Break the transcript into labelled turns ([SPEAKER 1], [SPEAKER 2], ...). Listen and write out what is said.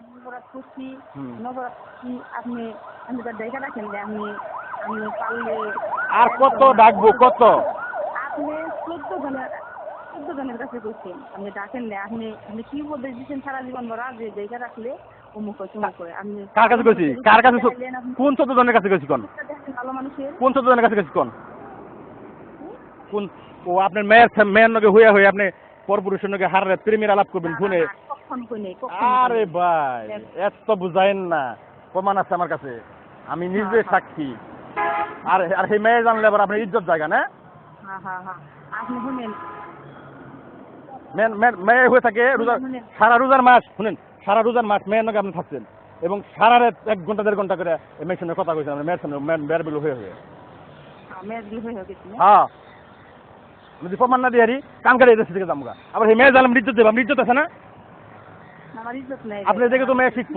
[SPEAKER 1] আমি নবরাত করছি
[SPEAKER 2] হুম।
[SPEAKER 1] নবরাত করছি আপনি আমি তো দেখা রাখেন যে আমি আমি পারলে
[SPEAKER 2] আর কত ডাকবো কত?
[SPEAKER 1] আপনি চোদ্দ জনের চোদ্দ জনের কাছে করছেন আপনি ডাকেন না আপনি আপনি কি উপদেশ দিচ্ছেন সারা জীবন যে দেখা রাখলে অমুক হয় তমুক হয়। আপনি
[SPEAKER 2] কার কাছে কার কোন চোদ্দ জনের কাছে কোন?
[SPEAKER 1] দেখেন ভালো মানুষের।
[SPEAKER 2] কোন চোদ্দ জনের কাছে কোন? কোন ও আপনার মেয়ের মেয়ের নগে হইয়া হইয়া আপনি পরপুরুষের নগে হারে প্রেমের আলাপ করবেন ফোনে আরে ভাই এত বুঝাইন না প্রমাণ আছে আমার কাছে। আমি নিজে সাক্ষী। আর আর সেই মেয়ে জানলে আবার আপনার ইজ্জত জায়গা না?
[SPEAKER 1] হ্যাঁ হ্যাঁ হ্যাঁ। আপনি
[SPEAKER 2] মেন- মেন- মেয়ে হয়ে থাকে রোজার সারা রোজার মাস শুনেন? সারা রোজার মাস মেয়ের নগে আপনি থাকছেন? এবং সারা রাত এক ঘণ্টা দেড় ঘণ্টা করে মেয়ের সঙ্গে কথা কইছেন মেয়ের সামনে মেয়ের বিলো হয়ে হয়ে।
[SPEAKER 1] হয়ে?
[SPEAKER 2] হ্যাঁ। যদি প্রমাণ না দিয়ে হারি কাম করে এদেশে থেকে যাব আবার সেই মেয়ে জানলাম ইজ্জত দেবো আপনি ইজ্জত আছে না? আপনি দেখে তো মেয়ে শিখব।